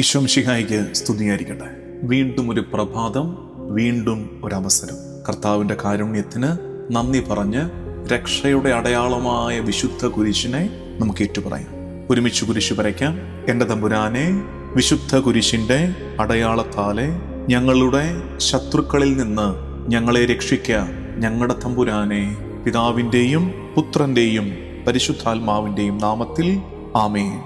ഈശോം ശിഹായിക്ക് സ്തുതിയായിരിക്കട്ടെ. വീണ്ടും ഒരു പ്രഭാതം വീണ്ടും ഒരവസരം. കർത്താവിന്റെ കാരുണ്യത്തിന് നന്ദി പറഞ്ഞ് രക്ഷയുടെ അടയാളമായ വിശുദ്ധ കുരിശിനെ നമുക്ക് ഏറ്റുപറയാം. ഒരുമിച്ച് കുരിശ് വരയ്ക്കാം. എന്റെ തമ്പുരാനെ വിശുദ്ധ കുരിശിന്റെ അടയാളത്താലെ ഞങ്ങളുടെ ശത്രുക്കളിൽ നിന്ന് ഞങ്ങളെ രക്ഷിക്ക. ഞങ്ങളുടെ തമ്പുരാനെ പിതാവിന്റെയും പുത്രന്റെയും പരിശുദ്ധാത്മാവിന്റെയും നാമത്തിൽ ആമേൻ.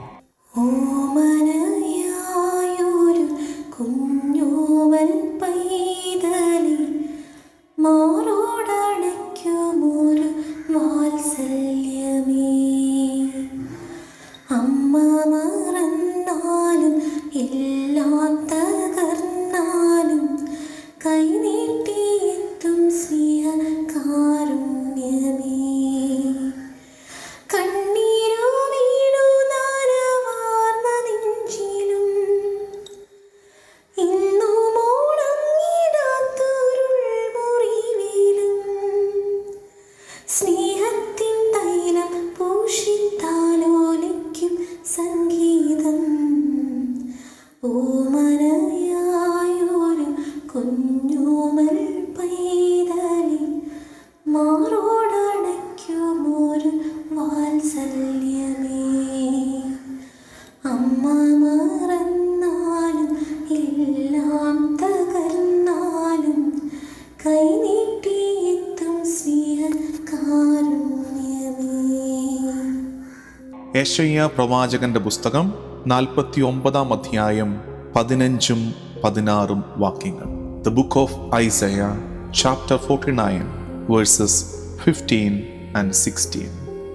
ഏഷയ്യ പ്രവാചകന്റെ പുസ്തകം നാൽപ്പത്തി ഒമ്പതാം അധ്യായം പതിനഞ്ചും പതിനാറും വാക്യങ്ങൾ. The book of Isaiah chapter forty nine verses fifteen and sixteen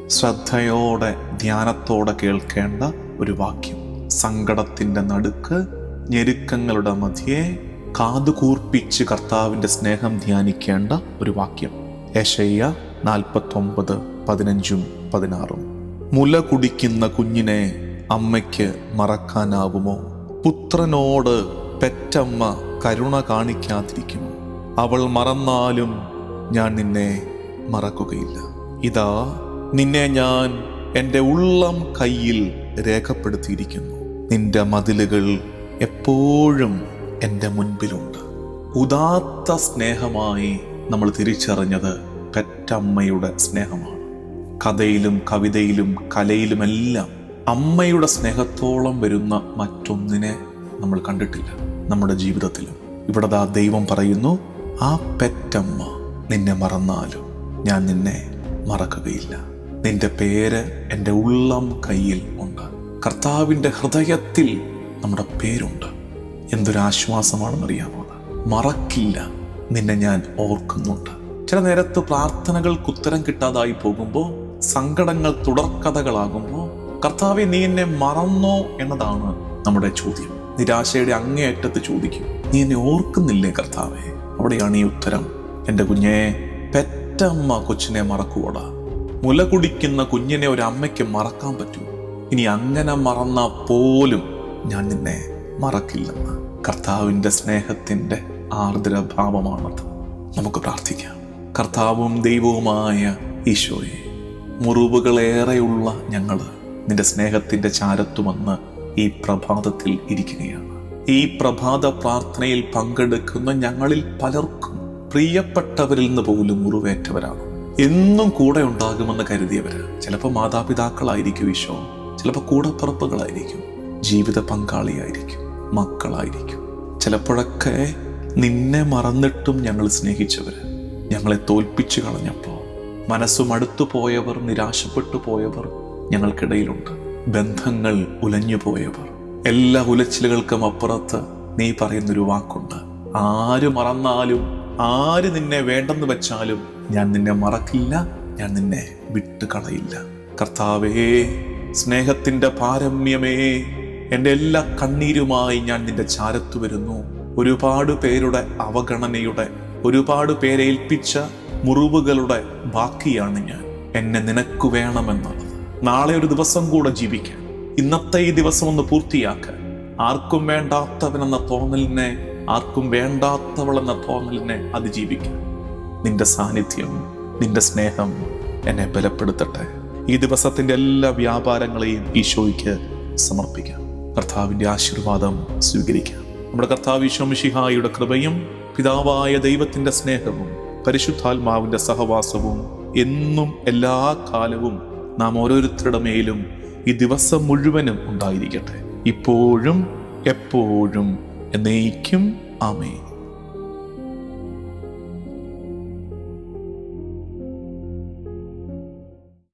ശ്രദ്ധയോടെ ധ്യാനത്തോടെ കേൾക്കേണ്ട ഒരു വാക്യം. സങ്കടത്തിന്റെ നടുക്ക് ഞെരുക്കങ്ങളുടെ മധ്യേ കാതുകൂർപ്പിച്ച് കർത്താവിന്റെ സ്നേഹം ധ്യാനിക്കേണ്ട ഒരു വാക്യം. യശയ്യ നാൽപ്പത്തൊമ്പത് പതിനഞ്ചും പതിനാറും. മുല കുടിക്കുന്ന കുഞ്ഞിനെ അമ്മയ്ക്ക് മറക്കാനാവുമോ? പുത്രനോട് പെറ്റമ്മ കരുണ കാണിക്കാതിരിക്കുമോ? അവൾ മറന്നാലും ഞാൻ നിന്നെ മറക്കുകയില്ല. ഇതാ നിന്നെ ഞാൻ എന്റെ ഉള്ളം കയ്യിൽ രേഖപ്പെടുത്തിയിരിക്കുന്നു. നിന്റെ മതിലുകൾ എപ്പോഴും എന്റെ മുൻപിലുണ്ട്. ഉദാത്ത സ്നേഹമായി നമ്മൾ തിരിച്ചറിഞ്ഞത് പെറ്റമ്മയുടെ സ്നേഹമാണ്. കഥയിലും കവിതയിലും കലയിലുമെല്ലാം അമ്മയുടെ സ്നേഹത്തോളം വരുന്ന മറ്റൊന്നിനെ നമ്മൾ കണ്ടിട്ടില്ല നമ്മുടെ ജീവിതത്തിലും. ഇവിടെ ദാ ദൈവം പറയുന്നു ആ പെറ്റമ്മ നിന്നെ മറന്നാലും ഞാൻ നിന്നെ മറക്കുകയില്ല. നിന്റെ പേര് എന്റെ ഉള്ളം കയ്യിൽ ഉണ്ട്. കർത്താവിന്റെ ഹൃദയത്തിൽ നമ്മുടെ പേരുണ്ട്. എന്തൊരാശ്വാസമാണെന്നറിയാമോ? മറക്കില്ല. നിന്നെ ഞാൻ ഓർക്കുന്നുണ്ട്. ചില നേരത്ത് പ്രാർത്ഥനകൾക്ക് ഉത്തരം കിട്ടാതായി പോകുമ്പോൾ സങ്കടങ്ങൾ തുടർക്കഥകളാകുമ്പോൾ കർത്താവെ നീ എന്നെ മറന്നോ? എന്നതാണ് നമ്മുടെ ചോദ്യം. നിരാശയുടെ അങ്ങേയറ്റത്ത് ചോദിക്കും നീ എന്നെ ഓർക്കുന്നില്ലേ കർത്താവെ? അവിടെയാണ് ഈ ഉത്തരം. എന്റെ കുഞ്ഞെ പെറ്റമ്മ കൊച്ചിനെ മറക്കുവോടാ. മുല കുടിക്കുന്ന കുഞ്ഞിനെ ഒരു അമ്മയ്ക്ക് മറക്കാൻ പറ്റൂ. ഇനി അങ്ങനെ മറന്ന പോലും ഞാൻ നിന്നെ മറക്കില്ലെന്ന്. കർത്താവിന്റെ സ്നേഹത്തിന്റെ ആർദ്രഭാവമാണത്. നമുക്ക് പ്രാർത്ഥിക്കാം. കർത്താവും ദൈവവുമായ ഈശോയെ മുറിവുകളേറെയുള്ള ഞങ്ങൾ നിന്റെ സ്നേഹത്തിന്റെ ചാരത്തുമെന്ന് ഈ പ്രഭാതത്തിൽ ഇരിക്കുകയാണ്. ഈ പ്രഭാത പ്രാർത്ഥനയിൽ പങ്കെടുക്കുന്ന ഞങ്ങളിൽ പലർക്കും പ്രിയപ്പെട്ടവരിൽ നിന്ന് പോലും മുറിവേറ്റവരാണ്. എന്നും കൂടെ ഉണ്ടാകുമെന്ന് കരുതിയവർ ചിലപ്പോൾ മാതാപിതാക്കളായിരിക്കും ഈശോ ചിലപ്പോൾ കൂടപ്പിറപ്പുകളായിരിക്കും ജീവിത പങ്കാളിയായിരിക്കും മക്കളായിരിക്കും. ചിലപ്പോഴൊക്കെ നിന്നെ മറന്നിട്ടും ഞങ്ങൾ സ്നേഹിച്ചവർ ഞങ്ങളെ തോൽപ്പിച്ചു കളഞ്ഞപ്പോൾ മനസ്സും അടുത്തു പോയവർ നിരാശപ്പെട്ടു പോയവർ ഞങ്ങൾക്കിടയിലുണ്ട്. ബന്ധങ്ങൾ ഉലഞ്ഞു പോയവർ. എല്ലാ ഉലച്ചിലുകൾക്കും അപ്പുറത്ത് നീ പറയുന്നൊരു വാക്കുണ്ട്. ആര് മറന്നാലും ആര് നിന്നെ വേണ്ടെന്ന് വെച്ചാലും ഞാൻ നിന്നെ മറക്കില്ല ഞാൻ നിന്നെ വിട്ടു കളയില്ല കർത്താവേ സ്നേഹത്തിന്റെ പാരമ്യമേ എന്റെ എല്ലാ കണ്ണീരുമായി ഞാൻ നിന്റെ ചാരത്തു വരുന്നു. ഒരുപാട് പേരുടെ അവഗണനയുടെ ഒരുപാട് പേരെ ഏൽപ്പിച്ച മുറിവുകളുടെ ബാക്കിയാണ് ഞാൻ. എന്നെ നിനക്ക് വേണമെന്നുള്ളത് നാളെ ഒരു ദിവസം കൂടെ ജീവിക്കാൻ. ഇന്നത്തെ ഈ ദിവസം ഒന്ന് പൂർത്തിയാക്കാൻ. ആർക്കും വേണ്ടാത്തവനെന്ന തോന്നലിനെ ആർക്കും വേണ്ടാത്തവളെന്ന തോന്നലിനെ അതിജീവിക്കാൻ. നിന്റെ സാന്നിധ്യം നിന്റെ സ്നേഹം എന്നെ ബലപ്പെടുത്തട്ടെ. ഈ ദിവസത്തിന്റെ എല്ലാ വ്യാപാരങ്ങളെയും ഈശോയ്ക്ക് സമർപ്പിക്കാം. കർത്താവിന്റെ ആശീർവാദം സ്വീകരിക്കാം. നമ്മുടെ കർത്താവ് ഈശോ മിഷിഹായുടെ കൃപയും പിതാവായ ദൈവത്തിന്റെ സ്നേഹവും പരിശുദ്ധാത്മാവിന്റെ സഹവാസവും എന്നും എല്ലാ കാലവും നാം ഓരോരുത്തരുടെ മേലും ഈ ദിവസം മുഴുവനും ഉണ്ടായിരിക്കട്ടെ. ഇപ്പോഴും എപ്പോഴും എന്നേക്കും ആമേ